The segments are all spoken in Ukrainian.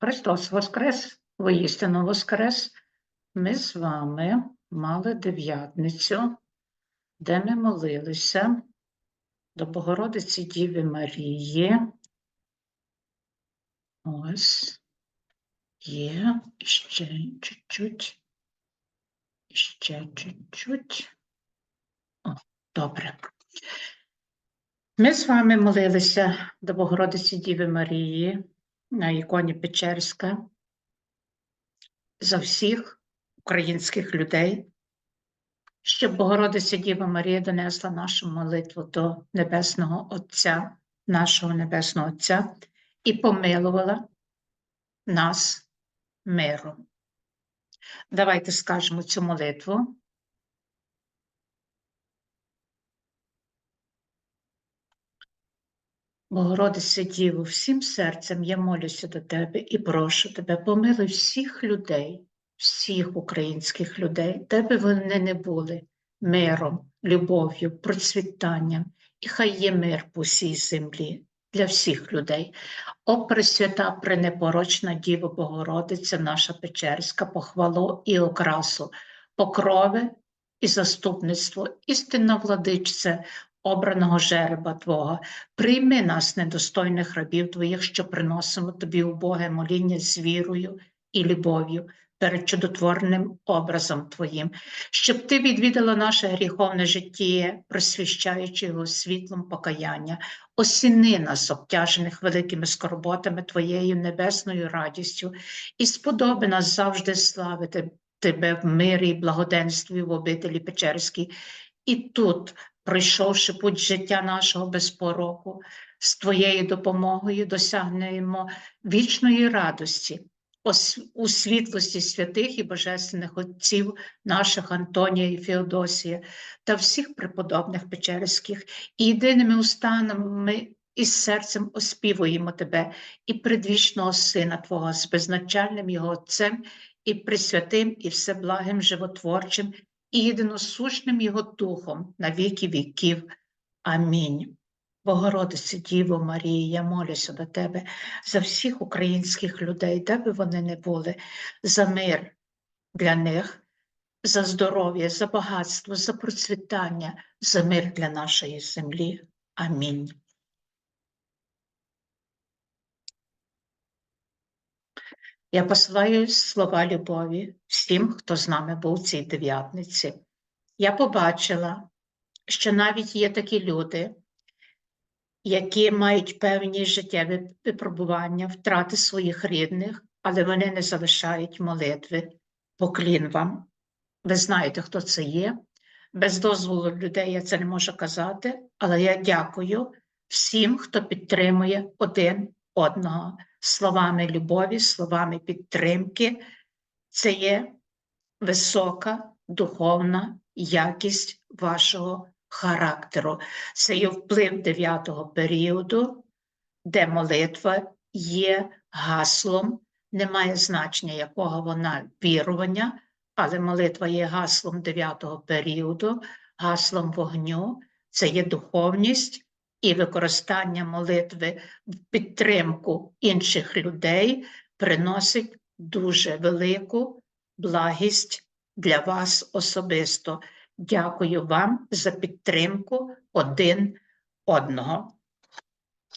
Христос Воскрес, воістину Воскрес. Ми з вами мали дев'ятницю, де ми молилися до Богородиці Діви Марії. Ось є ще чуть-чуть. Ще чуть-чуть. О, добре. Ми з вами молилися до Богородиці Діви Марії на іконі Печерська за всіх українських людей, щоб Богородиця Діва Марія донесла нашу молитву до Небесного Отця, нашого Небесного Отця, і помилувала нас миром. Давайте скажемо цю молитву. Богородице Діво, всім серцем я молюся до тебе і прошу тебе, помилуй всіх людей, всіх українських людей, де би вони не були, миром, любов'ю, процвітанням, і хай є мир по всій землі для всіх людей. О, Пресвята, пренепорочна Діво Богородиця, наша Печерська, похвалу і окрасу, покрови і заступництво, істинна владичце, обраного жереба Твого, прийми нас, недостойних рабів Твоїх, що приносимо Тобі убоге моління з вірою і любов'ю перед чудотворним образом Твоїм, щоб Ти відвідала наше гріховне життя, просвіщаючи його світлом покаяння, осіни нас, обтяжених великими скорботами Твоєю небесною радістю, і сподоби нас завжди славити Тебе в мирі і благоденстві в обителі Печерській, і тут, пройшовши путь життя нашого без пороку, з Твоєю допомогою досягнемо вічної радості у світлості святих і божественних отців наших Антонія і Феодосія та всіх преподобних Печерських, і єдиними устанами і серцем оспівуємо Тебе і предвічного Сина Твого з безначальним Його Отцем і присвятим і всеблагим животворчим і єдиносушним Його Духом на віки віків. Амінь. Богородице Діво Марії, я молюся до Тебе за всіх українських людей, де би вони не були, за мир для них, за здоров'я, за багатство, за процвітання, за мир для нашої землі. Амінь. Я посилаю слова любові всім, хто з нами був цій дев'ятниці. Я побачила, що навіть є такі люди, які мають певні життєві випробування, втрати своїх рідних, але вони не залишають молитви. Поклін вам. Ви знаєте, хто це є. Без дозволу людей я це не можу казати, але я дякую всім, хто підтримує один одного словами любові, словами підтримки. Це є висока духовна якість вашого характеру. Це є вплив дев'ятого періоду, де молитва є гаслом, немає значення, якого вона вірування, але молитва є гаслом дев'ятого періоду, гаслом вогню, це є духовність і використання молитви в підтримку інших людей приносить дуже велику благість для вас особисто. Дякую вам за підтримку один одного.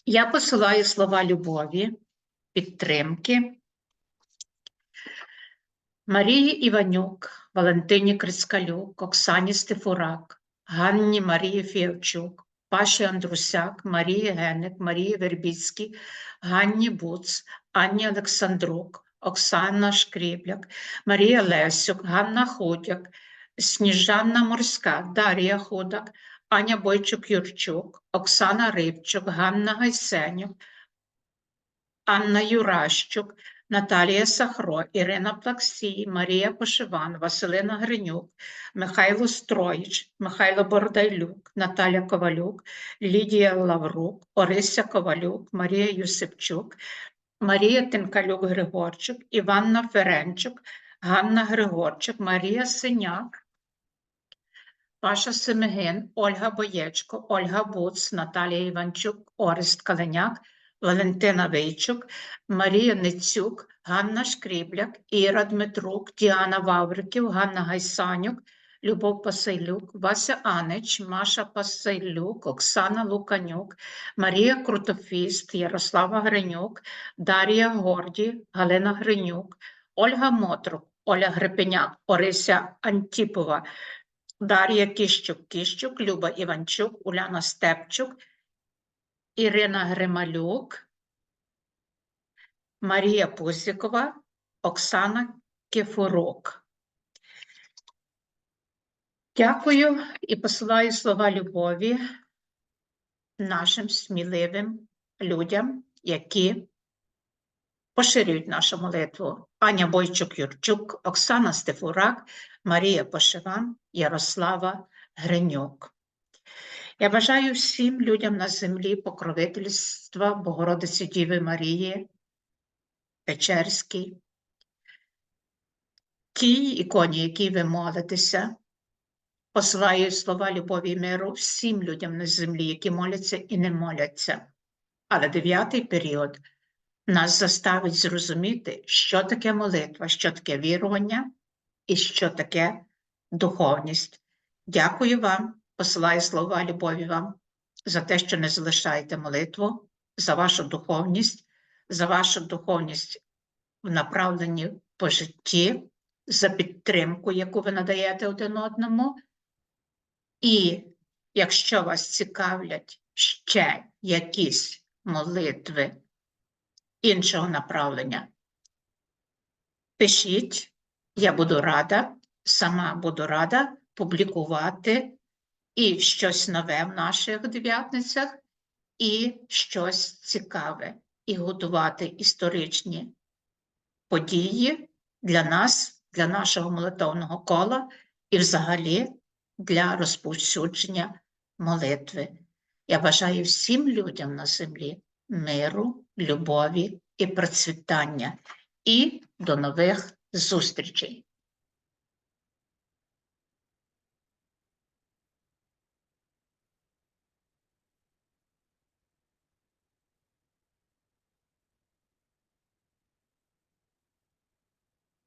Я посилаю слова любові, підтримки Марії Іванюк, Валентині Крицкалюк, Оксані Стефурак, Ганні Марії Фєвчук, Паші Андрусяк, Марії Генник, Марії Вербіцькій, Ганні Буц, Анні Олександрук, Оксана Шкрібляк, Марія Лесюк, Ганна Худяк, Сніжанна Морська, Дар'я Худак, Аня Бойчук-Юрчук, Оксана Рибчук, Ганна Гайсенюк, Анна Юращук, Наталія Сахро, Ірина Плаксій, Марія Пошиван, Василина Гринюк, Михайло Строїч, Михайло Бордайлюк, Наталя Ковалюк, Лідія Лаврук, Орися Ковалюк, Марія Юсипчук, Марія Тинкалюк-Григорчук, Іванна Ференчук, Ганна Григорчук, Марія Синяк, Паша Семигин, Ольга Боєчко, Ольга Буц, Наталія Іванчук, Орест Каленяк, Валентина Вийчук, Марія Ницюк, Ганна Шкрібляк, Іра Дмитрук, Діана Вавриків, Ганна Гайсанюк, Любов Пасилюк, Вася Анич, Маша Пасилюк, Оксана Луканюк, Марія Крутофіст, Ярослава Гринюк, Дар'я Горді, Галина Гринюк, Ольга Мотрук, Оля Грипеняк, Орися Антіпова, Дар'я Кіщук, Кіщук, Люба Іванчук, Уляна Степчук, Ірина Грималюк, Марія Пузікова, Оксана Кефурук. Дякую і посилаю слова любові нашим сміливим людям, які поширюють нашу молитву. Аня Бойчук-Юрчук, Оксана Стефурак, Марія Пошиван, Ярослава Гринюк. Я бажаю всім людям на землі покровительства Богородиці Діви Марії, Печерській, тій іконі, якій ви молитеся, посилаю слова любові і миру всім людям на землі, які моляться і не моляться. Але дев'ятий період нас заставить зрозуміти, що таке молитва, що таке вірування і що таке духовність. Дякую вам, посилаю слова любові вам за те, що не залишаєте молитву, за вашу духовність, за вашу духовність в направленні по житті, за підтримку, яку ви надаєте один одному. І якщо вас цікавлять ще якісь молитви іншого направлення, пишіть, я буду рада, сама буду рада публікувати і щось нове в наших дев'ятницях, і щось цікаве, і готувати історичні події для нас, для нашого молитовного кола і взагалі для розповсюдження молитви. Я бажаю всім людям на землі миру, любові і процвітання. І до нових зустрічей!